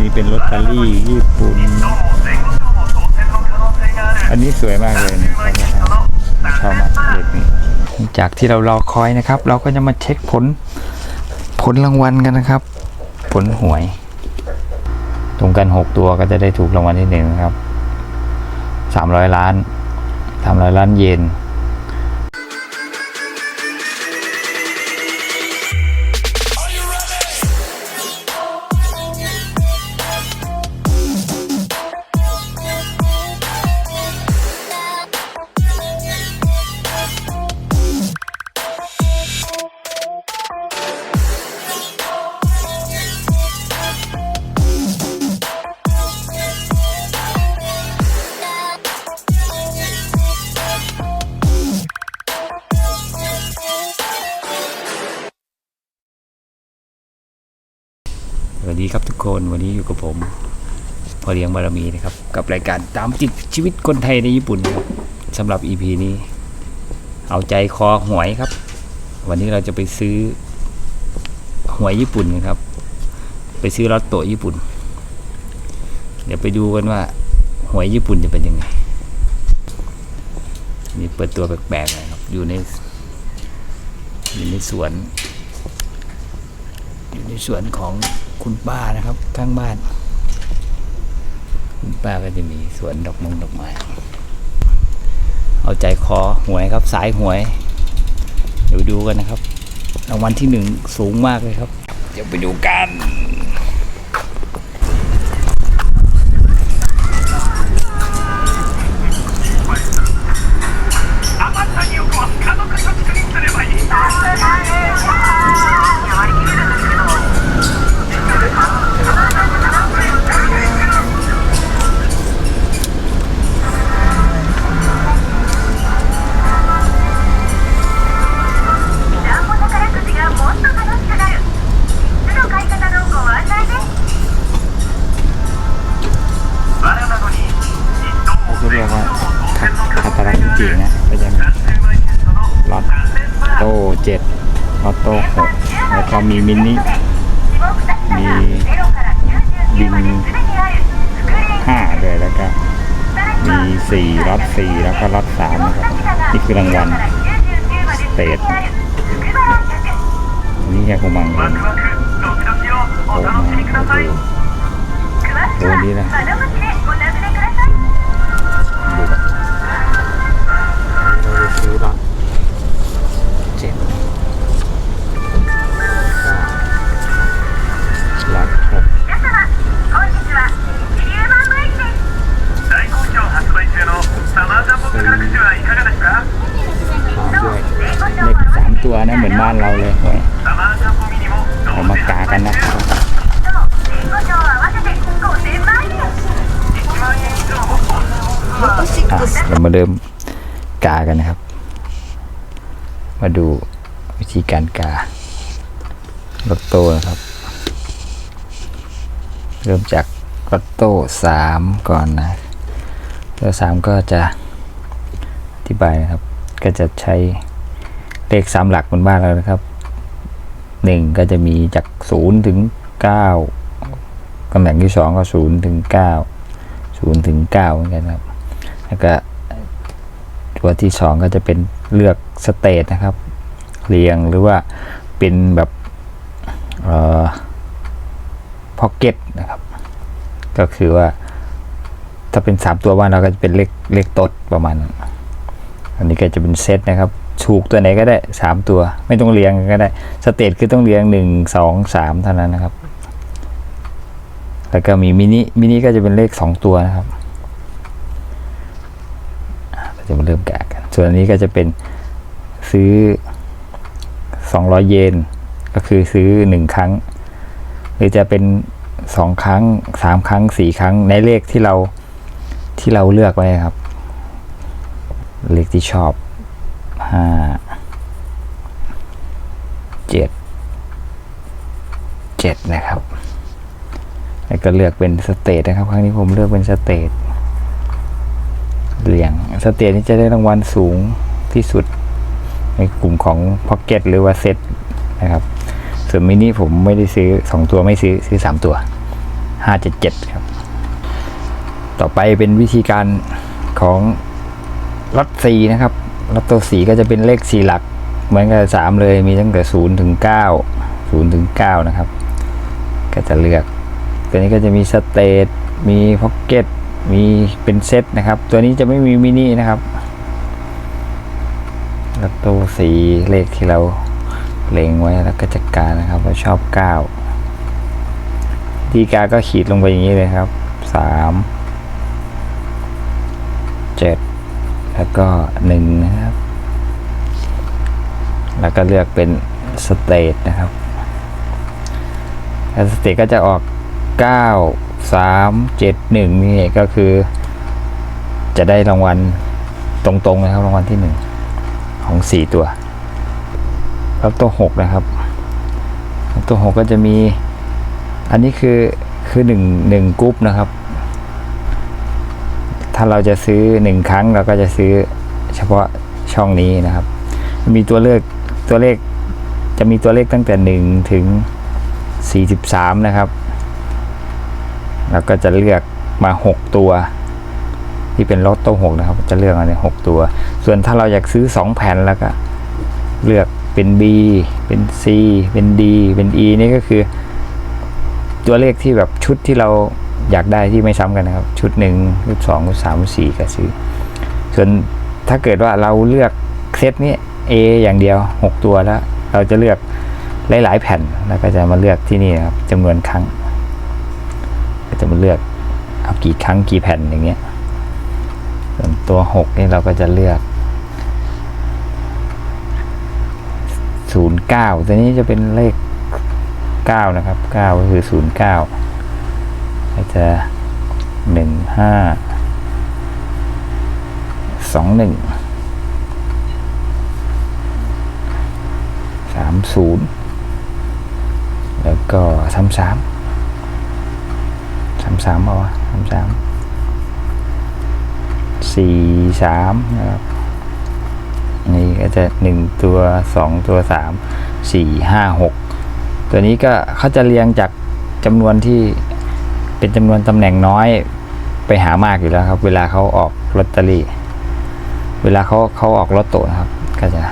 นี่เป็นลอตเตอรี่ญี่ปุ่น อันนี้สวยมากเลยชอบมากเด็กนี่จากที่เรารอคอยนะครับ เราก็จะมาเช็คผลผลรางวัลกันนะครับ ผลหวยตรงกันหกตัวก็จะได้ถูกรางวัลที่หนึ่งครับสามร้อยล้านสามร้อยล้านเยน คนวันนี้อยู่กับผมพอเลี้ยงบารมีนะครับ กับรายการตามติดชีวิตคนไทยในญี่ปุ่นครับสำหรับ EP นี้ เอาใจคอหวยครับ วันนี้เราจะไปซื้อหวยญี่ปุ่นกันครับ ไปซื้อลอตโต้ญี่ปุ่น เดี๋ยวไปดูกันว่าหวยญี่ปุ่นจะเป็นยังไงนี่เปิดตัวแปลกๆเลยครับ อยู่ในอยู่ในสวน อยู่ในสวนของ คุณป้านะครับข้างบ้าน คุณป้าก็จะมีสวนดอกมงดอกไม้เอาใจคอหวยครับ สายหวย เดี๋ยวดูกันนะครับรางวัลที่หนึ่งสูงมากเลยครับ เดี๋ยวไปดูกัน กี่นะก็จะมีล็อตโต้เจ็ดล็อตโต้หกแล้วก็มีมินิมีบินห้าเลยแล้วก็มีสี่ล็อตสี่แล้วก็ล็อตสามนะครับนี่คือรางวัลสเตทนี่แค่คงมังโอ้โหโอ้โหนี่นะ ตีหางด้วยเลขสามตัวนะเหมือนบ้านเราเลยเว้ยเรามากากันนะครับเดี๋วมาเริ่มกากันนะครับ มาดูวิธีการกาลอตโต้นะครับ เริ่มจากลอตโต้สามก่อนนะแล้วสามก็จะ ธิบายนะครับ ก็จะใช้เลขสามหลักบนบ้านเรานะครับหนึ่งก็จะมีจากศูนย์ถึงเก้าตำแหน่งที่สองก็ศูนย์ถึงเก้าศูนย์ถึงเก้าเหมือนกันครับ แล้วก็ตัวที่สองก็จะเป็นเลือกสเตทนะครับ เรียงหรือว่าเป็นแบบเอ่อพ็อกเก็ตนะครับ ก็คือว่าถ้าเป็นสามตัวบ้านเราก็จะเป็นเลขเลขตดประมาณนั้น อันนี้ก็จะเป็นเซตนะครับถูกตัวไหนก็ได้สามตัว ไม่ต้องเรียงก็ได้สเตทคือต้องเรียงหนึ่งสองสามเท่านั้นนะครับ แล้วก็มีมินิมินิก็จะเป็นเลขสองตัวนะครับเราจะมาเริ่มแกะกัน ส่วนอันนี้ก็จะเป็นซื้อ 200 เยน ก็คือซื้อ 1 ครั้ง หรือจะเป็น 2 ครั้ง 3 ครั้ง 4 ครั้งในเลขที่เราที่เราเลือกไว้ครับ เลขที่ชอบ5 7 7นะครับ แล้วก็เลือกเป็นสเตทนะครับ ครั้งนี้ผมเลือกเป็นสเตทเหรียงสเตทนี้จะได้รางวัลสูงที่สุด ในกลุ่มของพ็อกเก็ตหรือว่าเซตนะครับ ส่วนมินิผมไม่ได้ซื้อ 2 ตัวไม่ซื้อซื้อ 3 ตัว 577 ครับ ต่อไปเป็นวิธีการของ ล็อตสีนะครับล็อตโตสีก็จะเป็นเลขสี่หลัก เหมือนกับสามเลยมีตั้งแต่ศูนย์ถึงเก้าศูนย์ถึงเก้านะครับ ก็จะเลือก ตัวนี้ก็จะมีสเตทมีพ็อกเก็ตมีเป็นเซตนะครับ ตัวนี้จะไม่มีมินินะครับล็อตโตสีเลขที่เราเล็งไว้แล้วก็จัดการนะครับเราชอบเก้าดีกาก็ขีดลงไปอย่างนี้เลยครับสามเจ็ด แล้วก็หนึ่งนะครับ แล้วก็เลือกเป็นสเตทนะครับสเตทก็จะออก 9 3 7 1 นี่ก็คือ จะได้รางวัลตรงๆนะครับรางวัลที่ 1 ของ 4 ตัวแล้วตัว 6 นะครับ ตัว 6 ก็จะมี อันนี้คือคือ1 1กรุ๊ปนะครับ ถ้าเราจะซื้อ 1 ครั้งเราก็จะซื้อเฉพาะช่องนี้นะครับ มีตัวเลือกตัวเลขจะมีตัวเลขตั้งแต่ 1 ถึง 43 นะครับแล้วก็จะเลือกมา 6 ตัว ที่เป็นลอตโต้6นะครับ จะเลือกมาใน6ตัว ส่วนถ้าเราอยากซื้อ 2 แผ่นแล้วก็เลือกเป็น B เป็น C เป็น D เป็น E นี่ก็คือ ตัวเลขที่แบบชุดที่เรา อยากได้ที่ไม่ซ้ำกันนะครับ ชุดหนึ่งชุดสองชุดสามชุดสี่ก็ซื้อ ส่วนถ้าเกิดว่าเราเลือกเซตนี้ A อย่างเดียว 6 ตัวแล้ว เราจะเลือกหลาย ๆ แผ่นแล้วก็จะมาเลือกที่นี่นะครับจำนวนครั้ง ก็จะมาเลือกเอากี่ครั้งกี่แผ่นอย่างเงี้ยส่วนตัว 6 นี่เราก็จะเลือก 09 ตัวนี้จะเป็นเลข 9 นะครับ 9 ก็คือ 09ก็ จะ15 21สองหนึ่งสามศูนย์แล้วก็สามสามสามสามเอาสามสามสี่สามนะครับนี่ก็จะหนึ่งตัวสองตัวสามสี่ห้าหกตัวนี้ก็เขาจะเรียงจากจำนวนที่ เป็นจำนวนตำแหน่งน้อยไปหามากอยู่แล้วครับ เวลาเขาออกลอตเตอรี่ เวลาเขาเขาออกลอตโต้นะครับ ก็จะ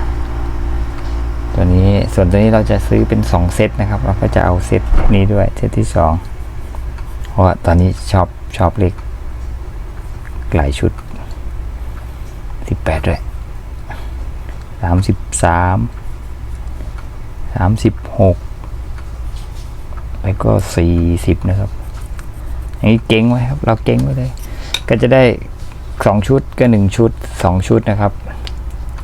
ตัวนี้ส่วนตัวนี้เราจะซื้อเป็น2เซตนะครับ เราก็จะเอาเซตนี้ด้วยเซตที่2เพราะว่าตอนนี้ชอบชอบเลขหลายชุด18ด้วย33 36แล้วก็40นะครับ อย่างนี้เก่งไว้ครับ เราเก่งไว้เลย ก็จะได้ 2 ชุดก็ 1 ชุด 2 ชุดนะครับ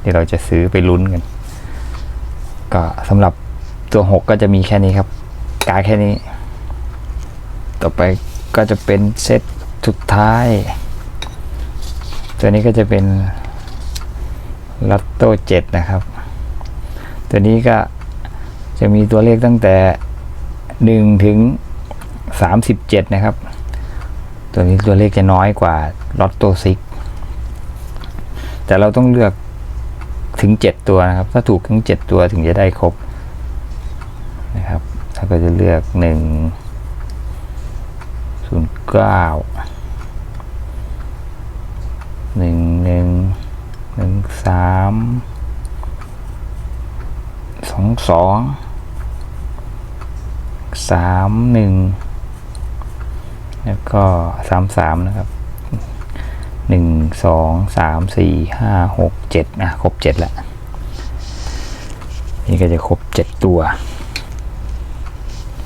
เดี๋ยวเราจะซื้อไปลุ้นกัน ก็สำหรับตัว 6 ก็จะมีแค่นี้ครับ กาแค่นี้ ต่อไปก็จะเป็นเซตสุดท้าย ตัวนี้ก็จะเป็นลัตโต้7นะครับ ตัวนี้ก็จะมีตัวเลขตั้งแต่ 1 ถึง 37 นะครับ ตัวนี้ตัวเลขจะน้อยกว่าลอตโต้ซิกแต่เราต้องเลือกถึง 7 ตัวนะครับ ถ้าถูกถึง 7 ตัวถึงจะได้ครบนะครับถ้าก็จะเลือก 1 0 9 1 1 1 3 2 2 3 1 แล้วก็3 3นะครับหนึ่งสองสามสี่ห้าหกเจ็ดนะครบเจ็ดแล้วนี่ก็จะครบเจ็ดตัว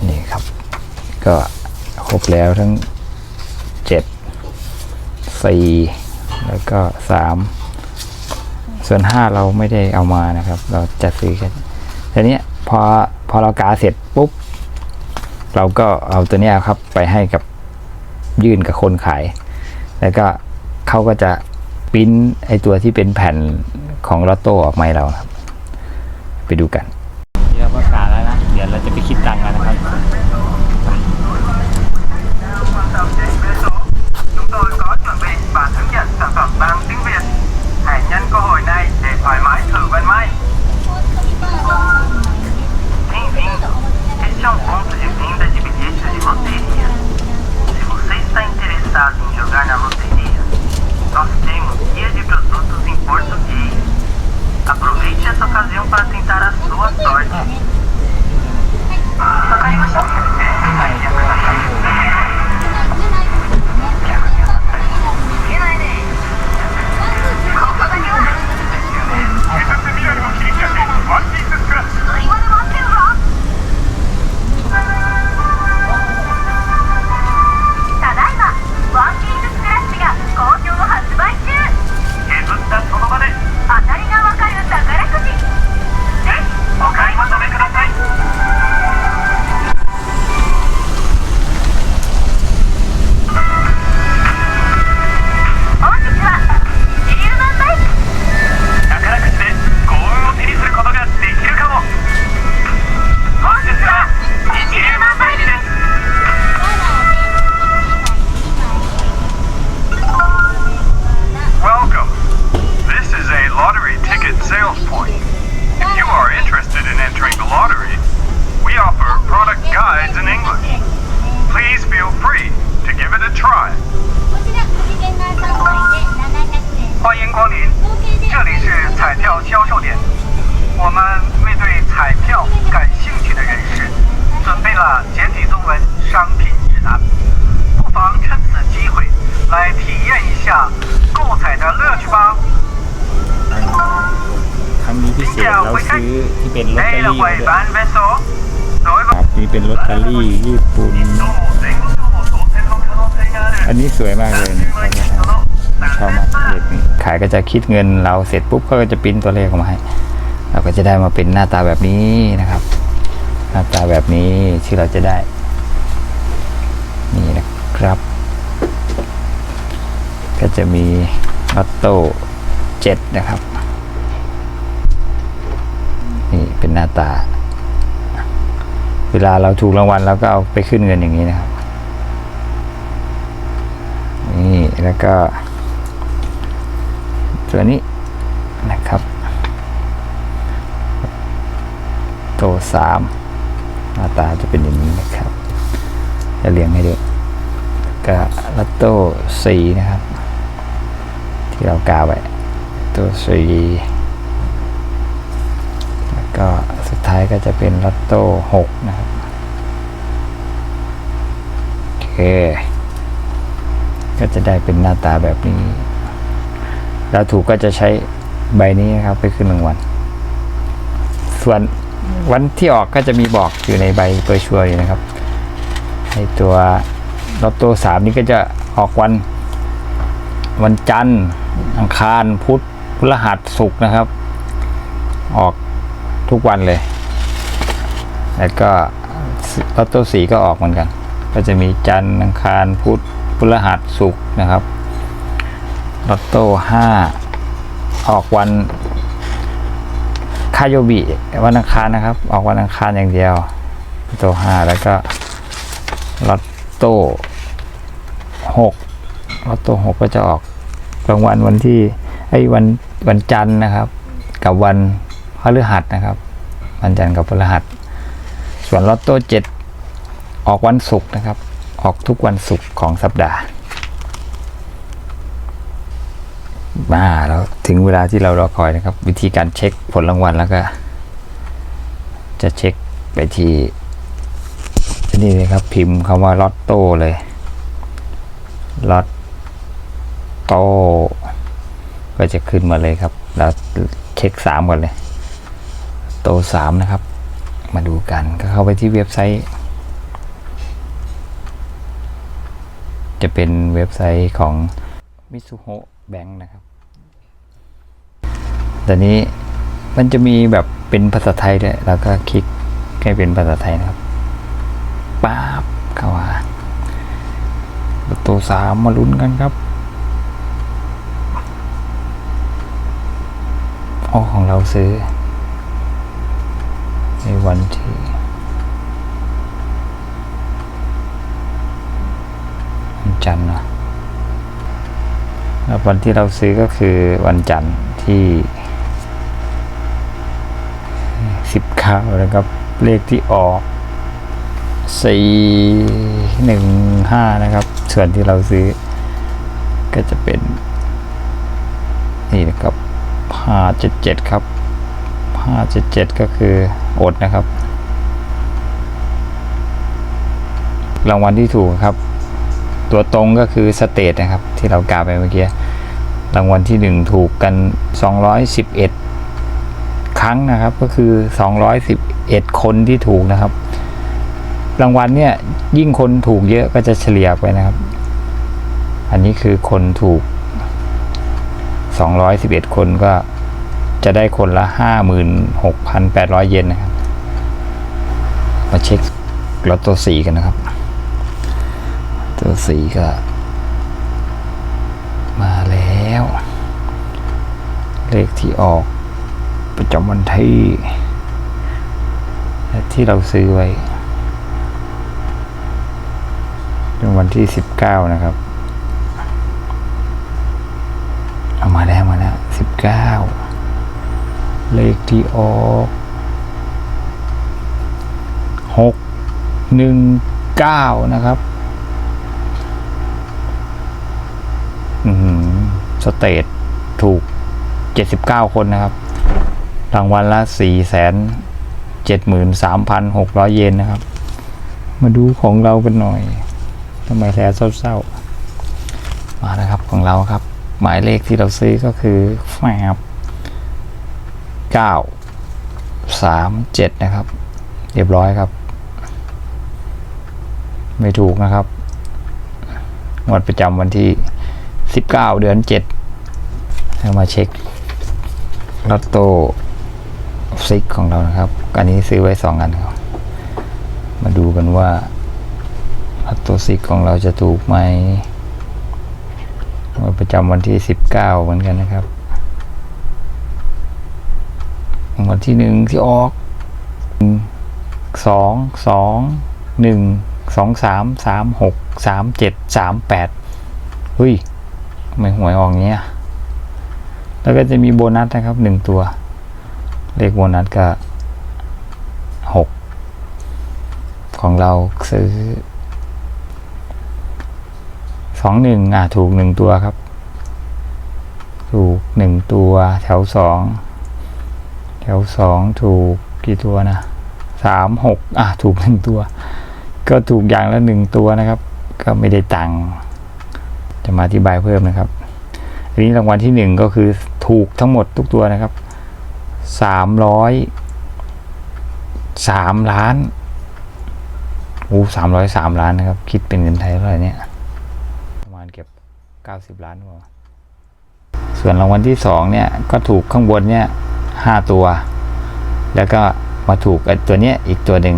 นี่ครับ ก็ครบแล้วทั้งเจ็ดสี่แล้วก็สามส่วนห้าเราไม่ได้เอามานะครับ เราจะซื้อแค่ทีนี้พอพอเรากาเสร็จปุ๊บ เราก็เอาตัวนี้ครับไปให้กับ ยื่นกับคนขาย แล้วก็เขาก็จะปิ้นไอตัวที่เป็นแผ่นของลอตโต้ออกมาให้เราครับ ไปดูกัน มีเลยครับนี่เป็นรถทาลี่ญี่ปุ่น อันนี้สวยมากเลยชอบมากเด็ขายก็จะคิดเงินเราเสร็จปุ๊บเขาก็จะปิ้นตัวเลขออกมาให้เราก็จะได้มาเป็นหน้าตาแบบนี้นะครับ หน้าตาแบบนี้ที่เราจะได้ นี่นะครับ ก็จะมีออโต้เจ็ดนะครับ นี่เป็นหน้าตา เวลาเราถูกรางวัลเราก็เอาไปขึ้นเงินอย่างนี้นะครับ นี่แล้วก็ ตัวนี้นะครับ โตสามหน้าตาจะเป็นอย่างนี้นะครับ จะเรียงให้ดูก็ลัตโต้สี่นะครับ ที่เรากาไว้ตัวสี่แล้วก็สุดท้ายก็จะเป็นลัตโต้หกนะครับ โอเค ก็จะได้เป็นหน้าตาแบบนี้ แล้วถูกก็จะใช้ใบนี้นะครับไปขึ้นรางวัล ส่วนวันที่ออกก็จะมีบอกอยู่ในใบเปอร์ชัวร์อยู่นะครับ ในตัวลอตโต้สามนี้ก็จะออกวัน วันจันทร์ อังคาร พุธพฤหัสศุกร์นะครับ ออกทุกวันเลย แล้วก็ลอตโต้สีก็ออกเหมือนกัน ก็จะมีจันทร์อังคารพุธพฤหัสศุกร์นะครับลอตโต้ห้าออกวันคาโยบิวันอังคารนะครับ ออกวันอังคารอย่างเดียวลอตโต้ห้าแล้วก็ลอตโต้หกลอตโต้หกก็จะออกรางวัลวันที่ไอ้วันวันจันทร์นะครับ กับวันพฤหัสนะครับ วันจันทร์กับพฤหัส ส่วนลอตโต้เจ็ดออกวันศุกร์นะครับ ออกทุกวันศุกร์ของสัปดาห์ มาแล้วถึงเวลาที่เรารอคอยนะครับ วิธีการเช็คผลรางวัลแล้วก็ จะเช็คไปที่นี่เลยครับ พิมพ์คำว่าลอตโต้เลยลอตโต้ก็จะขึ้นมาเลยครับ แล้วเช็คสามก่อนเลย โตสามนะครับ มาดูกัน ก็เข้าไปที่เว็บไซต์ จะเป็นเว็บไซต์ของ Mitsuho Bank นะครับแต่นี้มันจะมีแบบเป็นภาษาไทยด้วยแล้วก็คลิกให้เป็นภาษาไทยนะครับป๊าบเข้ามาประตูสามมาลุ้นกันครับโอ้ของเราซื้อ ในวันที่วันจันทร์นะแล้ววันที่เราซื้อก็คือวันจันทร์ที่สิบเก้านะครับเลขที่ออกสี่หนึ่งห้านะครับ ส่วนที่เราซื้อก็จะเป็น นี่นะครับห้าเจ็ดเจ็ดครับห้าเจ็ดเจ็ดก็คือ อดนะครับ รางวัลที่ถูกครับ ตัวตรงก็คือสเตทนะครับ ที่เรากาไปเมื่อกี้รางวัลที่หนึ่งถูกกัน 211 ครั้งนะครับ ก็คือ 211 คนที่ถูกนะครับ รางวัลเนี่ยยิ่งคนถูกเยอะก็จะเฉลี่ยไปนะครับ อันนี้คือคนถูก 211 คนก็จะได้คนละ 56,800 เยนนะครับ มาเช็คลอตโต้สีกันนะครับ ตัวสีก็ มาแล้ว เลขที่ออกประจำวันที่ ที่เราซื้อไว้เป็นวันที่19นะครับ เอามาแล้วมาแล้ว19เลขที่ออก หกหนึ่งเก้านะครับอืมสเตทถูกเจ็ดสิบเก้าคนนะครับ รางวัลละสี่แสนเจ็ดหมื่นสามพันหกร้อยเยนนะครับ มาดูของเรากันหน่อยทำไมแลเศร้าๆ มานะครับของเราครับ หมายเลขที่เราซื้อก็คือแฟบเก้าสามเจ็ดนะครับ เรียบร้อยครับ ไม่ถูกนะครับงวดประจำวันที่ 19 เดือน7ให้มาเช็คลอตโต้ซิกของเรานะครับ อันนี้ซื้อไว้ 2 อันครับ มาดูกันว่าลอตโต้ซิกของเราจะถูกไหมงวดประจำวันที่ 19 เหมือนกันนะครับงวันที่หนึ่งที่ออกสองสองหนึ่ง สองสามสามหกสามเจ็ดสามแปดเฮ้ยไม่หวยออกเงี้ย แล้วก็จะมีโบนัสนะครับหนึ่งตัว เลขโบนัสก็หกของเราซื้อสองหนึ่งอะถูกหนึ่งตัวครับ ถูกหนึ่งตัวแถวสองแถวสองถูกกี่ตัวนะสามหกอะถูกหนึ่งตัว ก็ถูกอย่างละหนึ่งตัวนะครับ ก็ไม่ได้ตังค์จะมาอธิบายเพิ่มนะครับ อันนี้รางวัลที่หนึ่งก็คือถูกทั้งหมดทุกตัวนะครับสามร้อยสามล้านโอ้สามร้อยสามล้านนะครับ คิดเป็นเงินไทยเท่าไหร่เนี่ย ประมาณเก็บเก้าสิบล้านกว่าส่วนรางวัลที่สองเนี่ยก็ถูกข้างบนเนี่ยห้าตัว แล้วก็มาถูกไอตัวเนี้ยอีกตัวหนึ่ง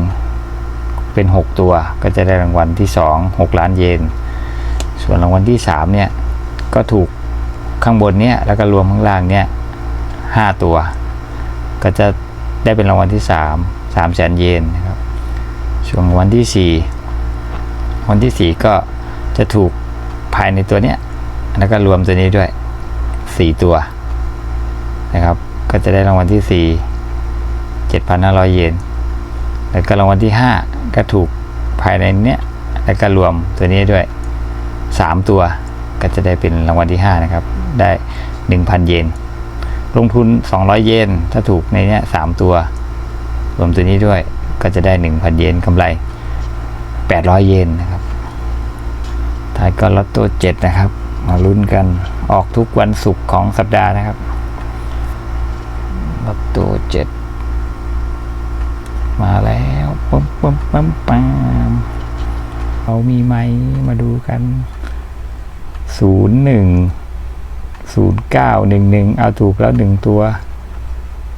เป็น 6 ตัว ก็จะได้รางวัลที่ 2 6 ล้านเยน ส่วนรางวัลที่ 3 เนี่ย ก็ถูกข้างบนเนี่ยแล้วก็รวมข้างล่างเนี่ย5ตัว ก็จะได้เป็นรางวัลที่ 3 3แสนเยนนะครับส่วนวัลที่ 4 วัลที่ 4 ก็จะถูกภายในตัวเนี้ยแล้วก็รวมตัวนี้ด้วย 4 ตัวนะครับ ก็จะได้รางวัลที่ 4 7,500 เยน แล้วก็รางวัลที่ 5 ก็ถูกภายในเนี้ยแล้วก็รวมตัวนี้ด้วย 3 ตัวก็จะได้เป็นรางวัลที่ 5 นะครับ ได้ 1,000 เยน ลงทุน 200 เยน ถ้าถูกในเนี้ย3ตัว รวมตัวนี้ด้วยก็จะได้ 1,000 เยนกำไร 800 เยนนะครับท้ายก็ลอตโต้7นะครับ มาลุ้นกันออกทุกวันศุกร์ของสัปดาห์นะครับลอตโต้7มาแล้ว ปั๊มปั๊มปั๊มปั๊มเขามีไหมมาดูกันศูนย์หนึ่งศูนย์เก้าหนึ่งหนึ่งเอาถูกแล้วหนึ่งตัว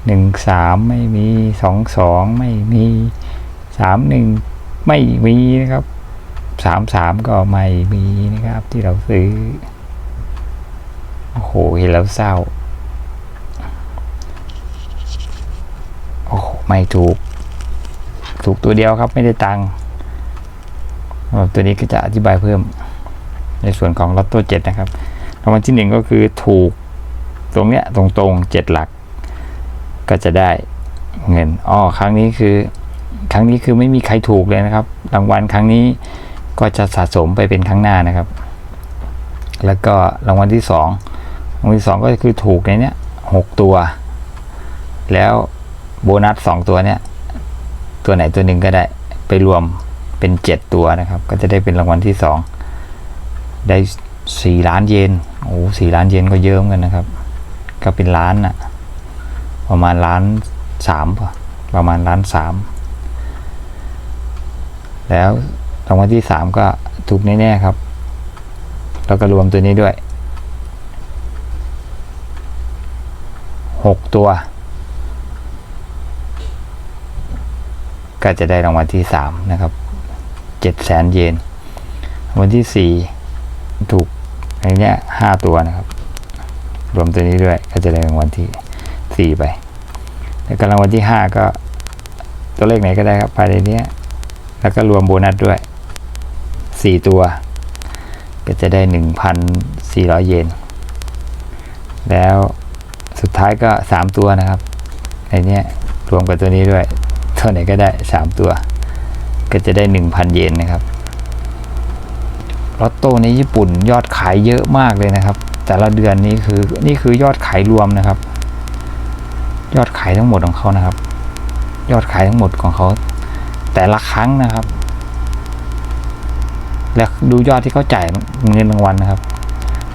หนึ่งสามไม่มีสองสองไม่มีสามหนึ่งไม่มีนะครับสามสามก็ไม่มีนะครับที่เราซื้อ โอ้โหเห็นแล้วเศร้า โอ้โห ไม่ถูก ถูกตัวเดียวครับไม่ได้ตังค์ตัวนี้ก็จะอธิบายเพิ่ม ในส่วนของลอตโต้เจ็ดนะครับรางวัลที่หนึ่งก็คือถูกตรงเนี้ยตรงตรงเจ็ดหลัก ก็จะได้เงินอ๋อครั้งนี้คือ ครั้งนี้คือไม่มีใครถูกเลยนะครับ รางวัลครั้งนี้ก็จะสะสมไปเป็นครั้งหน้านะครับ แล้วก็รางวัลที่สองรางวัลที่สองก็คือถูกในเนี้ยหกตัว แล้วโบนัสสองตัวเนี้ย ตัวไหนตัวหนึ่งก็ได้ไปรวมเป็นเจ็ดตัวนะครับ ก็จะได้เป็นรางวัลที่สองได้สี่ล้านเยนโอ้สี่ล้านเยนก็เยอะเหมือนกันนะครับ ก็เป็นล้านอะประมาณล้านสามป่ะประมาณล้านสามแล้วรางวัลที่สามก็ถูกแน่ๆครับ แล้วก็รวมตัวนี้ด้วยหกตัว ก็จะได้รางวัลที่สามนะครับเจ็ดแสนเยนวัลที่สี่ถูกในเนี้ยห้าตัวนะครับ รวมตัวนี้ด้วยก็จะได้รางวัลที่สี่ไป แล้วก็รางวัลที่ห้าก็ตัวเลขไหนก็ได้ครับภายในเนี้ยแล้วก็รวมโบนัสด้วยสี่ตัว ก็จะได้หนึ่งพันสี่ร้อยเยน แล้วสุดท้ายก็สามตัวนะครับในเนี้ยรวมกับตัวนี้ด้วย ตัวไหนก็ได้สามตัว ก็จะได้หนึ่งพันเยนนะครับลอตโต้ในญี่ปุ่นยอดขายเยอะมากเลยนะครับ แต่ละเดือนนี้คือนี่คือยอดขายรวมนะครับ ยอดขายทั้งหมดของเขานะครับ ยอดขายทั้งหมดของเขา แต่ละครั้งนะครับ แล้วดูยอดที่เขาจ่ายเงินรางวัลนะครับ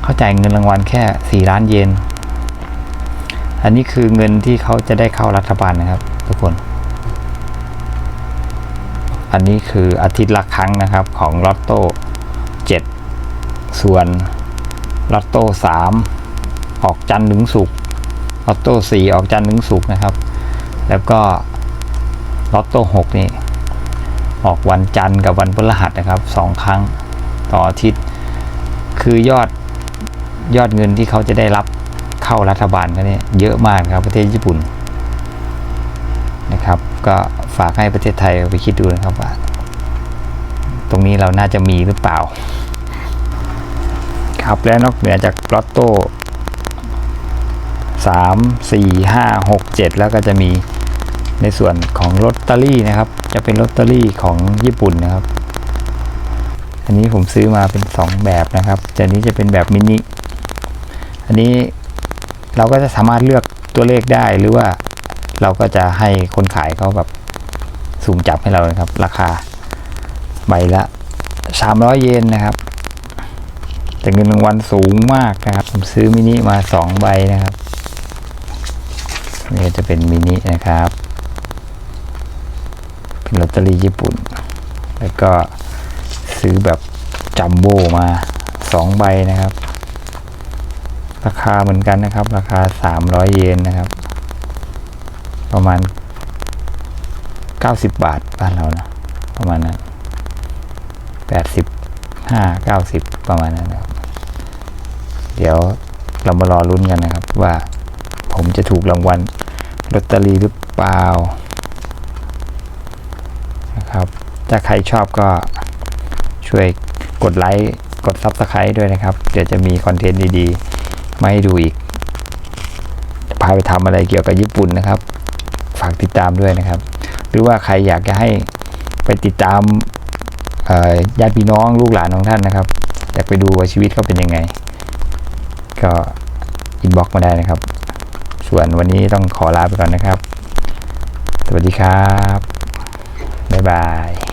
เขาจ่ายเงินรางวัลแค่สี่ล้านเยนอันนี้คือเงินที่เขาจะได้เข้ารัฐบาลนะครับ ทุกคน อันนี้คืออาทิตย์ละครั้งนะครับของลอตโต้เจ็ดส่วนลอตโต้สามออกจันทร์ถึงศุกร์ลอตโต้สี่ออกจันทร์ถึงศุกร์นะครับ แล้วก็ลอตโต้หกนี่ออกวันจันทร์กับวันพฤหัสนะครับสองครั้งต่ออาทิตย์ คือยอดยอดเงินที่เขาจะได้รับเข้ารัฐบาลก็เนี่ยเยอะมากครับประเทศญี่ปุ่น นะครับ ก็ฝากให้ประเทศไทยไปคิดดูนะครับว่า ตรงนี้เราน่าจะมีหรือเปล่า ครับและนอกเหนือจากลอตโต้สามสี่ห้าหกเจ็ดแล้วก็จะมีในส่วนของลอตเตอรี่นะครับ จะเป็นลอตเตอรี่ของญี่ปุ่นนะครับ อันนี้ผมซื้อมาเป็น 2 แบบนะครับแต่อันนี้จะเป็นแบบมินิอันนี้เราก็จะสามารถเลือกตัวเลขได้หรือว่า เราก็จะให้คนขายเขาแบบสุ่มจับให้เรานะครับ ราคาใบละ 300 เยนนะครับแต่เงินรางวัลสูงมากนะครับ ผมซื้อมินิมา 2 ใบนะครับนี่จะเป็นมินินะครับ เป็นลอตเตอรี่ญี่ปุ่น แล้วก็ซื้อแบบจัมโบ้มาสองใบนะครับ ราคาเหมือนกันนะครับ ราคา 300 เยนนะครับ ประมาณ 90 บาทบ้านเรานะประมาณนั้น85 90 ประมาณนั้นนะครับ เดี๋ยวเรามารอลุ้นกันนะครับ ว่าผมจะถูกรางวัลลอตเตอรี่หรือเปล่านะครับ ถ้าใครชอบก็ช่วยกดไลค์กด Subscribe ด้วยนะครับ เดี๋ยวจะมีคอนเทนต์ดีๆ มาให้ดูอีก พาไปทำอะไรเกี่ยวกับญี่ปุ่นนะครับ ฝากติดตามด้วยนะครับ หรือว่าใครอยากจะให้ไปติดตามญาติพี่น้องลูกหลานของท่านนะครับอยากไปดูว่าชีวิตเขาเป็นยังไง ก็อินบ็อกมาได้นะครับ ส่วนวันนี้ต้องขอลาไปก่อนนะครับ สวัสดีครับ บ๊ายบาย